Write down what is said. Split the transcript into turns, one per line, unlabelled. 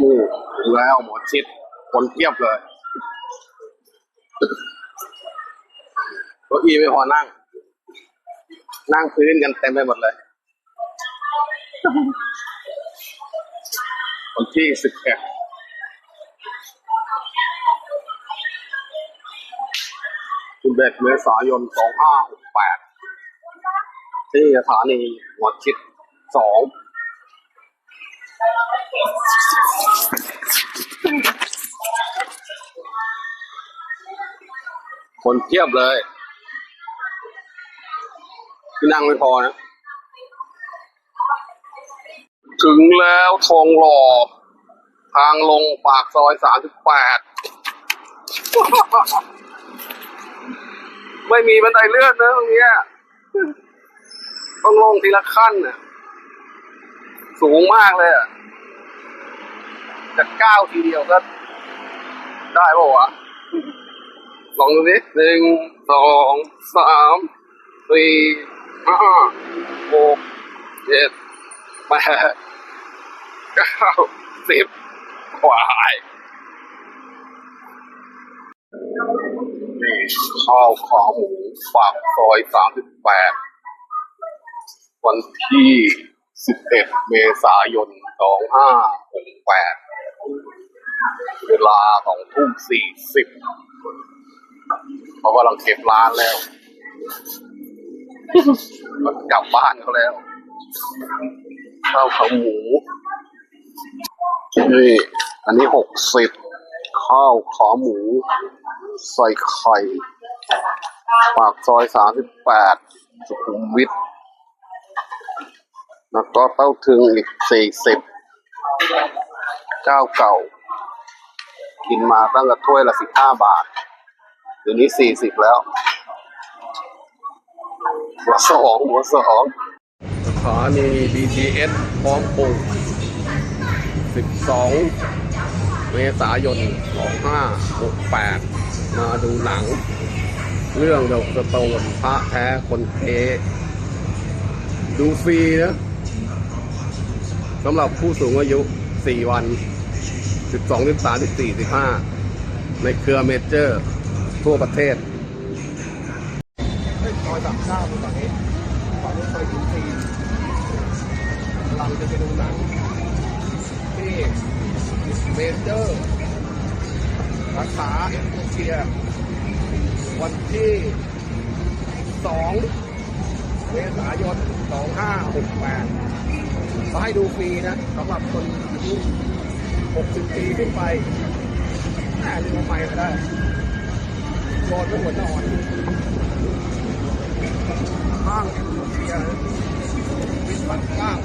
มู่ถึงแล้วหมอชิดคนเทียบเลยเก้าอี้ไม่พอนั่ง นั่งพื้นกันเต็มไปหมดเลยวันที่สิบเอ็ดสิบเอ็ดเมษายนสองห้าหกแปดที่สถานีหัวชิดสอง คนเทียบเลย ที่นั่งไม่พอนะ ถึงแล้วทองหล่อ ทางลงปากซอยสามสิบแปด ไม่มีบันไดเลื่อนนะตรงนี้ต้องลงทีละขั้นน่ะ สูงมากเลยอะจะก้าวทีเดียวก็ได้ป่าวะลองดูดิหนึ่งสองสามสี่ห้าหกเจ็ดแปดเก้าสิบกวายนี่ข้าวขาหมูปากซอยสามสิบแปดวันที่ สิบเอ็ดเมษายนสองห้าหกแปดเวลาสองทุ่มสี่สิบเขากำลังเก็บร้านแล้ว มันกลับบ้านเขาแล้ว ข้าวขาหมู นี่ อันนี้หกสิบข้าวขาหมู ใส่ไข่ ปากซอยสามสิบแปดสุขุมวิท แล้วก็เต้าถึงอีกสี่สิบเจ้าเก่า กินมาตั้งแต่ถ้วยละสิบห้าบาทเดี๋ยวนี้สี่สิบแล้วหัวสองหัวสองสถานี BTS พร้อมปลูก12 เมษายน 2568 มาดูหนัง เรื่องดอกสโตนพระแท้คนเทดูฟรีนะ สำหรับผู้สูงอายุ 4 วัน 12 13 14 15 ในเครือเมเจอร์ ทั่วประเทศ
ซอยสามเก้าตอนนี้ตอนนี้ซอยสิบสี่เราจะไปดูหนังที่เมเจอร์สาขาเอ็มเชียวันที่สองเมษายนสองห้าหกแปด เก็ให้ดูฟรีนะสำหรับคนอายุ60 ปีขึ้นไปแม่ลืมไปก็ได้โดนไม่หมดนอนห้างเอ็มเบียวิสปันก้าง